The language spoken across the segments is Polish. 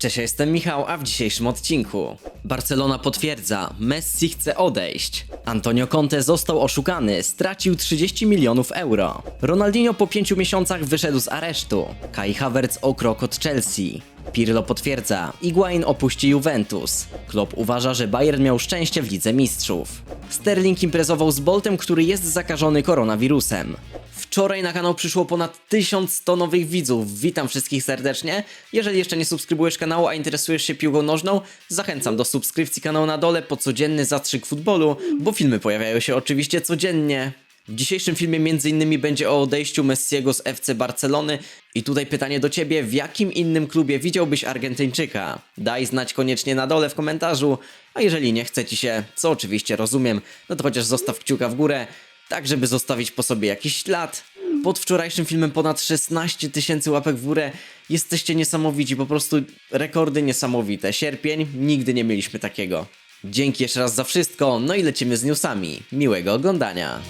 Cześć, jestem Michał, a w dzisiejszym odcinku Barcelona potwierdza, Messi chce odejść. Antonio Conte został oszukany, stracił 30 milionów euro. Ronaldinho po 5 miesiącach wyszedł z aresztu. Kai Havertz o krok od Chelsea. Pirlo potwierdza, Higuain opuści Juventus. Klopp uważa, że Bayern miał szczęście w Lidze Mistrzów. Sterling imprezował z Boltem, który jest zakażony koronawirusem. Wczoraj na kanał przyszło ponad 1100 nowych widzów. Witam wszystkich serdecznie. Jeżeli jeszcze nie subskrybujesz kanału, a interesujesz się piłką nożną, zachęcam do subskrypcji kanału na dole po codzienny zastrzyk futbolu, bo filmy pojawiają się oczywiście codziennie. W dzisiejszym filmie m.in. będzie o odejściu Messiego z FC Barcelony i tutaj pytanie do Ciebie, w jakim innym klubie widziałbyś Argentyńczyka? Daj znać koniecznie na dole w komentarzu, a jeżeli nie chce Ci się, co oczywiście rozumiem, no to chociaż zostaw kciuka w górę, tak żeby zostawić po sobie jakiś ślad. Pod wczorajszym filmem ponad 16 tysięcy łapek w górę. Jesteście niesamowici, po prostu rekordy niesamowite. Sierpień, nigdy nie mieliśmy takiego. Dzięki jeszcze raz za wszystko, no i lecimy z newsami. Miłego oglądania.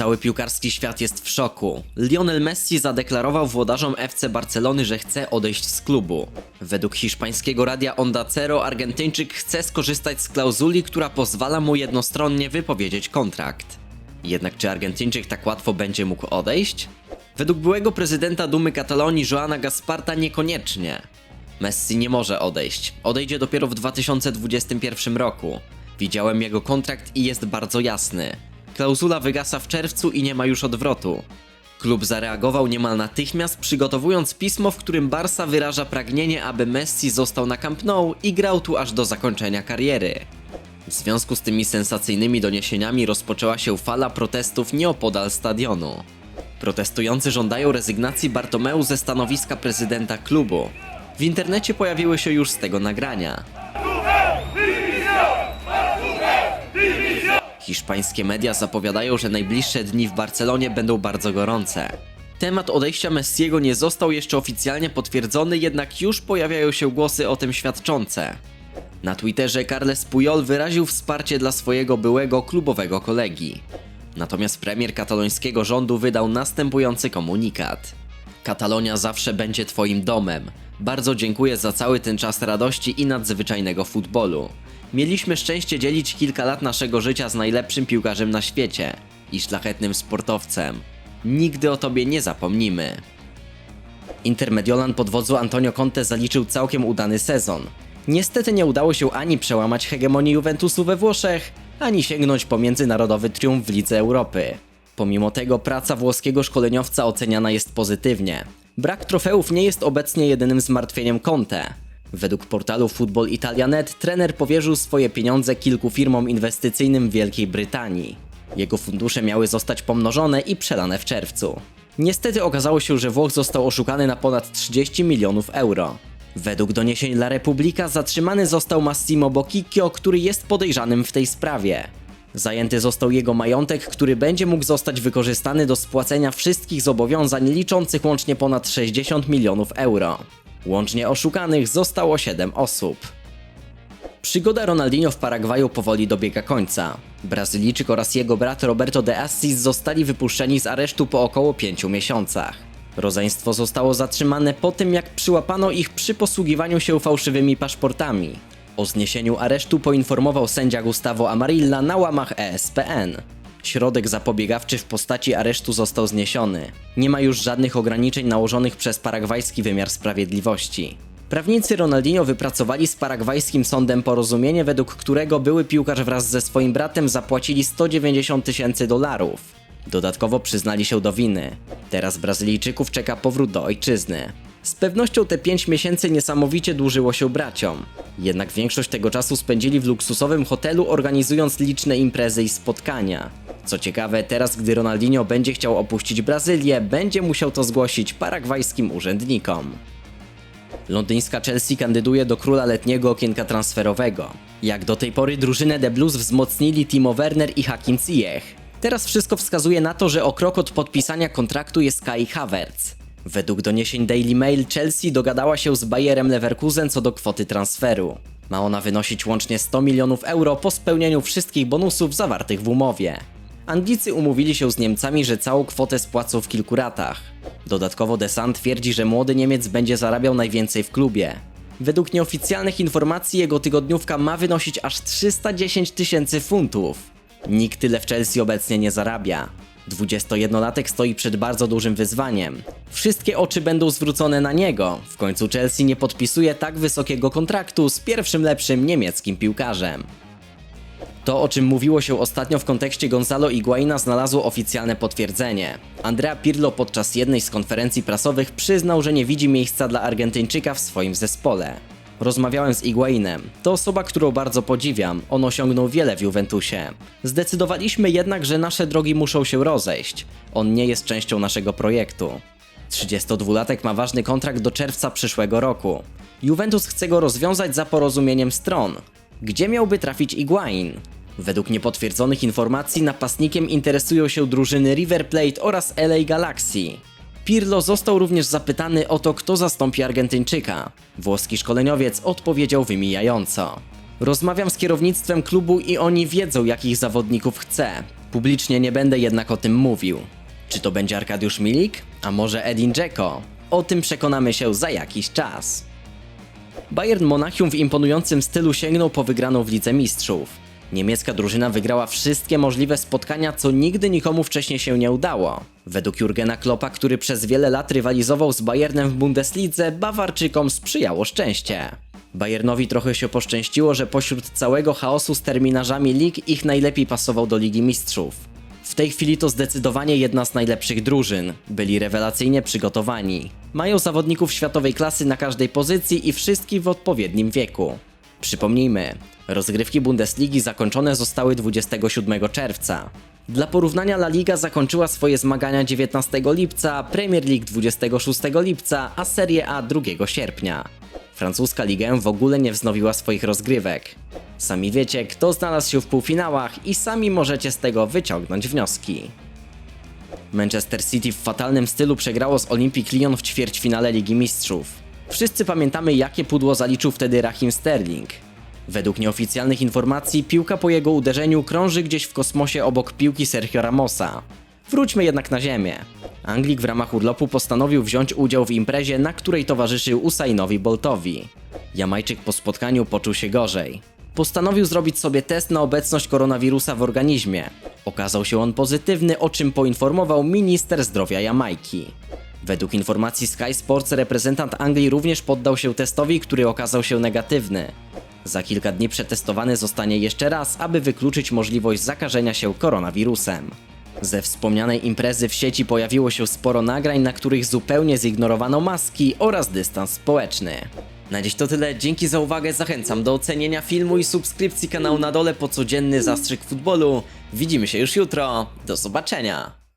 Cały piłkarski świat jest w szoku. Lionel Messi zadeklarował włodarzom FC Barcelony, że chce odejść z klubu. Według hiszpańskiego radia Onda Cero Argentyńczyk chce skorzystać z klauzuli, która pozwala mu jednostronnie wypowiedzieć kontrakt. Jednak czy Argentyńczyk tak łatwo będzie mógł odejść? Według byłego prezydenta Dumy Katalonii Joana Gasparta niekoniecznie. Messi nie może odejść. Odejdzie dopiero w 2021 roku. Widziałem jego kontrakt i jest bardzo jasny. Klauzula wygasa w czerwcu i nie ma już odwrotu. Klub zareagował niemal natychmiast, przygotowując pismo, w którym Barca wyraża pragnienie, aby Messi został na Camp Nou i grał tu aż do zakończenia kariery. W związku z tymi sensacyjnymi doniesieniami rozpoczęła się fala protestów nieopodal stadionu. Protestujący żądają rezygnacji Bartomeu ze stanowiska prezydenta klubu. W internecie pojawiły się już z tego nagrania. Hiszpańskie media zapowiadają, że najbliższe dni w Barcelonie będą bardzo gorące. Temat odejścia Messiego nie został jeszcze oficjalnie potwierdzony, jednak już pojawiają się głosy o tym świadczące. Na Twitterze Carles Puyol wyraził wsparcie dla swojego byłego klubowego kolegi. Natomiast premier katalońskiego rządu wydał następujący komunikat. Katalonia zawsze będzie Twoim domem. Bardzo dziękuję za cały ten czas radości i nadzwyczajnego futbolu. Mieliśmy szczęście dzielić kilka lat naszego życia z najlepszym piłkarzem na świecie i szlachetnym sportowcem. Nigdy o tobie nie zapomnimy. Intermediolan pod wodzą Antonio Conte zaliczył całkiem udany sezon. Niestety nie udało się ani przełamać hegemonii Juventusu we Włoszech, ani sięgnąć po międzynarodowy triumf w Lidze Europy. Pomimo tego praca włoskiego szkoleniowca oceniana jest pozytywnie. Brak trofeów nie jest obecnie jedynym zmartwieniem Conte. Według portalu Football Italia.net trener powierzył swoje pieniądze kilku firmom inwestycyjnym w Wielkiej Brytanii. Jego fundusze miały zostać pomnożone i przelane w czerwcu. Niestety okazało się, że Włoch został oszukany na ponad 30 milionów euro. Według doniesień La Repubblica zatrzymany został Massimo Bocchicchio, który jest podejrzanym w tej sprawie. Zajęty został jego majątek, który będzie mógł zostać wykorzystany do spłacenia wszystkich zobowiązań liczących łącznie ponad 60 milionów euro. Łącznie oszukanych zostało 7 osób. Przygoda Ronaldinho w Paragwaju powoli dobiega końca. Brazylijczyk oraz jego brat Roberto de Assis zostali wypuszczeni z aresztu po około 5 miesiącach. Rodzeństwo zostało zatrzymane po tym, jak przyłapano ich przy posługiwaniu się fałszywymi paszportami. O zniesieniu aresztu poinformował sędzia Gustavo Amarilla na łamach ESPN. Środek zapobiegawczy w postaci aresztu został zniesiony. Nie ma już żadnych ograniczeń nałożonych przez paragwajski wymiar sprawiedliwości. Prawnicy Ronaldinho wypracowali z paragwajskim sądem porozumienie, według którego były piłkarz wraz ze swoim bratem zapłacili 190 tysięcy dolarów. Dodatkowo przyznali się do winy. Teraz Brazylijczyków czeka powrót do ojczyzny. Z pewnością te 5 miesięcy niesamowicie dłużyło się braciom. Jednak większość tego czasu spędzili w luksusowym hotelu organizując liczne imprezy i spotkania. Co ciekawe, teraz gdy Ronaldinho będzie chciał opuścić Brazylię, będzie musiał to zgłosić paragwajskim urzędnikom. Londyńska Chelsea kandyduje do króla letniego okienka transferowego. Jak do tej pory drużynę The Blues wzmocnili Timo Werner i Hakim Ziyech. Teraz wszystko wskazuje na to, że o krok od podpisania kontraktu jest Kai Havertz. Według doniesień Daily Mail Chelsea dogadała się z Bayerem Leverkusen co do kwoty transferu. Ma ona wynosić łącznie 100 milionów euro po spełnieniu wszystkich bonusów zawartych w umowie. Anglicy umówili się z Niemcami, że całą kwotę spłacą w kilku ratach. Dodatkowo The Sun twierdzi, że młody Niemiec będzie zarabiał najwięcej w klubie. Według nieoficjalnych informacji jego tygodniówka ma wynosić aż 310 tysięcy funtów. Nikt tyle w Chelsea obecnie nie zarabia. 21-latek stoi przed bardzo dużym wyzwaniem. Wszystkie oczy będą zwrócone na niego. W końcu Chelsea nie podpisuje tak wysokiego kontraktu z pierwszym lepszym niemieckim piłkarzem. To, o czym mówiło się ostatnio w kontekście Gonzalo Higuaina znalazło oficjalne potwierdzenie. Andrea Pirlo podczas jednej z konferencji prasowych przyznał, że nie widzi miejsca dla Argentyńczyka w swoim zespole. Rozmawiałem z Higuainem. To osoba, którą bardzo podziwiam. On osiągnął wiele w Juventusie. Zdecydowaliśmy jednak, że nasze drogi muszą się rozejść. On nie jest częścią naszego projektu. 32-latek ma ważny kontrakt do czerwca przyszłego roku. Juventus chce go rozwiązać za porozumieniem stron. Gdzie miałby trafić Iguain? Według niepotwierdzonych informacji napastnikiem interesują się drużyny River Plate oraz LA Galaxy. Pirlo został również zapytany o to, kto zastąpi Argentyńczyka. Włoski szkoleniowiec odpowiedział wymijająco. Rozmawiam z kierownictwem klubu i oni wiedzą, jakich zawodników chcę. Publicznie nie będę jednak o tym mówił. Czy to będzie Arkadiusz Milik? A może Edin Dzeko? O tym przekonamy się za jakiś czas. Bayern Monachium w imponującym stylu sięgnął po wygraną w Lidze Mistrzów. Niemiecka drużyna wygrała wszystkie możliwe spotkania, co nigdy nikomu wcześniej się nie udało. Według Jurgena Kloppa, który przez wiele lat rywalizował z Bayernem w Bundeslidze, Bawarczykom sprzyjało szczęście. Bayernowi trochę się poszczęściło, że pośród całego chaosu z terminarzami lig ich najlepiej pasował do Ligi Mistrzów. W tej chwili to zdecydowanie jedna z najlepszych drużyn. Byli rewelacyjnie przygotowani. Mają zawodników światowej klasy na każdej pozycji i wszystkich w odpowiednim wieku. Przypomnijmy, rozgrywki Bundesligi zakończone zostały 27 czerwca. Dla porównania La Liga zakończyła swoje zmagania 19 lipca, Premier League 26 lipca, a Serie A 2 sierpnia. Francuska ligę w ogóle nie wznowiła swoich rozgrywek. Sami wiecie, kto znalazł się w półfinałach i sami możecie z tego wyciągnąć wnioski. Manchester City w fatalnym stylu przegrało z Olympic Lyon w ćwierćfinale Ligi Mistrzów. Wszyscy pamiętamy, jakie pudło zaliczył wtedy Raheem Sterling. Według nieoficjalnych informacji piłka po jego uderzeniu krąży gdzieś w kosmosie obok piłki Sergio Ramosa. Wróćmy jednak na ziemię. Anglik w ramach urlopu postanowił wziąć udział w imprezie, na której towarzyszył Usainowi Boltowi. Jamajczyk po spotkaniu poczuł się gorzej. Postanowił zrobić sobie test na obecność koronawirusa w organizmie. Okazał się on pozytywny, o czym poinformował minister zdrowia Jamajki. Według informacji Sky Sports reprezentant Anglii również poddał się testowi, który okazał się negatywny. Za kilka dni przetestowany zostanie jeszcze raz, aby wykluczyć możliwość zakażenia się koronawirusem. Ze wspomnianej imprezy w sieci pojawiło się sporo nagrań, na których zupełnie zignorowano maski oraz dystans społeczny. Na dziś to tyle, dzięki za uwagę, zachęcam do ocenienia filmu i subskrypcji kanału na dole po codzienny zastrzyk futbolu. Widzimy się już jutro, do zobaczenia!